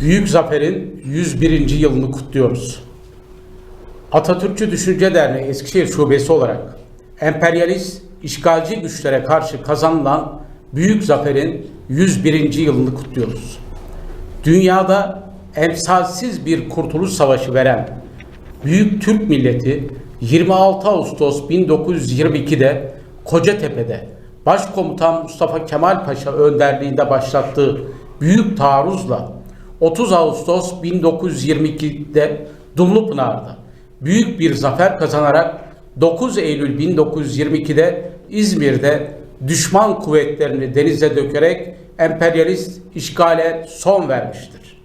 Büyük Zafer'in 101. yılını kutluyoruz. Atatürkçü Düşünce Derneği Eskişehir Şubesi olarak emperyalist, işgalci güçlere karşı kazanılan Büyük Zafer'in 101. yılını kutluyoruz. Dünyada emsalsiz bir kurtuluş savaşı veren Büyük Türk milleti 26 Ağustos 1922'de Kocatepe'de Başkomutan Mustafa Kemal Paşa önderliğinde başlattığı büyük taarruzla 30 Ağustos 1922'de Dumlupınar'da büyük bir zafer kazanarak 9 Eylül 1922'de İzmir'de düşman kuvvetlerini denize dökerek emperyalist işgale son vermiştir.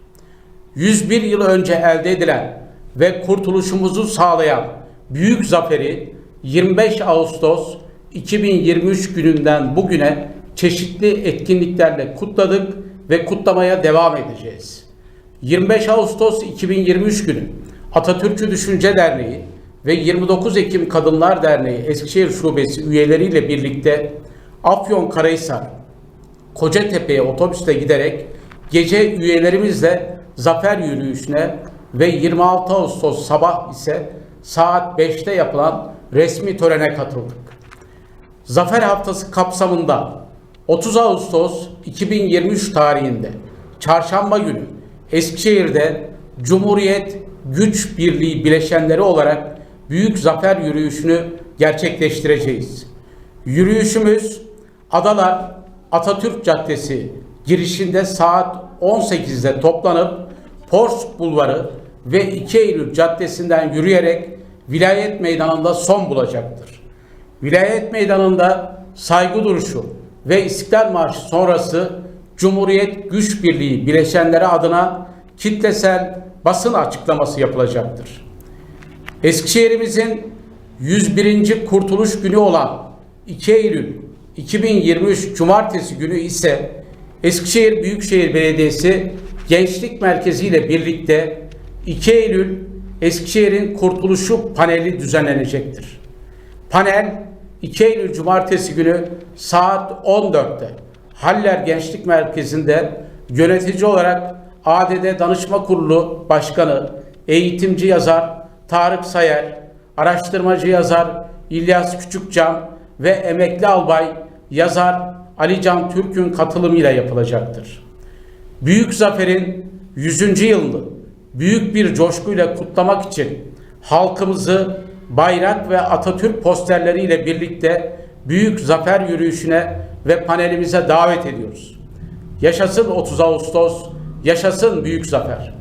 101 yıl önce elde edilen ve kurtuluşumuzu sağlayan büyük zaferi 25 Ağustos 2023 gününden bugüne çeşitli etkinliklerle kutladık ve kutlamaya devam edeceğiz. 25 Ağustos 2023 günü Atatürkçü Düşünce Derneği ve 29 Ekim Kadınlar Derneği Eskişehir Şubesi üyeleriyle birlikte Afyonkarahisar, Kocatepe'ye otobüsle giderek gece üyelerimizle zafer yürüyüşüne ve 26 Ağustos sabah ise saat 5'te yapılan resmi törene katıldık. Zafer Haftası kapsamında 30 Ağustos 2023 tarihinde Çarşamba günü Eskişehir'de Cumhuriyet Güç Birliği bileşenleri olarak büyük zafer yürüyüşünü gerçekleştireceğiz. Yürüyüşümüz Adalar Atatürk Caddesi girişinde saat 18'de toplanıp Pors Bulvarı ve 2 Eylül Caddesi'nden yürüyerek Vilayet Meydanı'nda son bulacaktır. Vilayet Meydanı'nda saygı duruşu ve İstiklal Marşı sonrası Cumhuriyet Güç Birliği bileşenleri adına kitlesel basın açıklaması yapılacaktır. Eskişehir'imizin 101. Kurtuluş Günü olan 2 Eylül 2023 Cumartesi günü ise Eskişehir Büyükşehir Belediyesi Gençlik Merkezi ile birlikte 2 Eylül Eskişehir'in Kurtuluşu paneli düzenlenecektir. Panel 2 Eylül Cumartesi günü saat 14'te Haller Gençlik Merkezi'nde yönetici olarak ADD Danışma Kurulu Başkanı, eğitimci yazar Tarık Sayer, araştırmacı yazar İlyas Küçükcan ve emekli albay yazar Ali Can Türk'ün katılımıyla yapılacaktır. Büyük Zafer'in 100. yılını büyük bir coşkuyla kutlamak için halkımızı bayrak ve Atatürk posterleriyle birlikte büyük zafer yürüyüşüne ve panelimize davet ediyoruz. Yaşasın 30 Ağustos, yaşasın büyük zafer.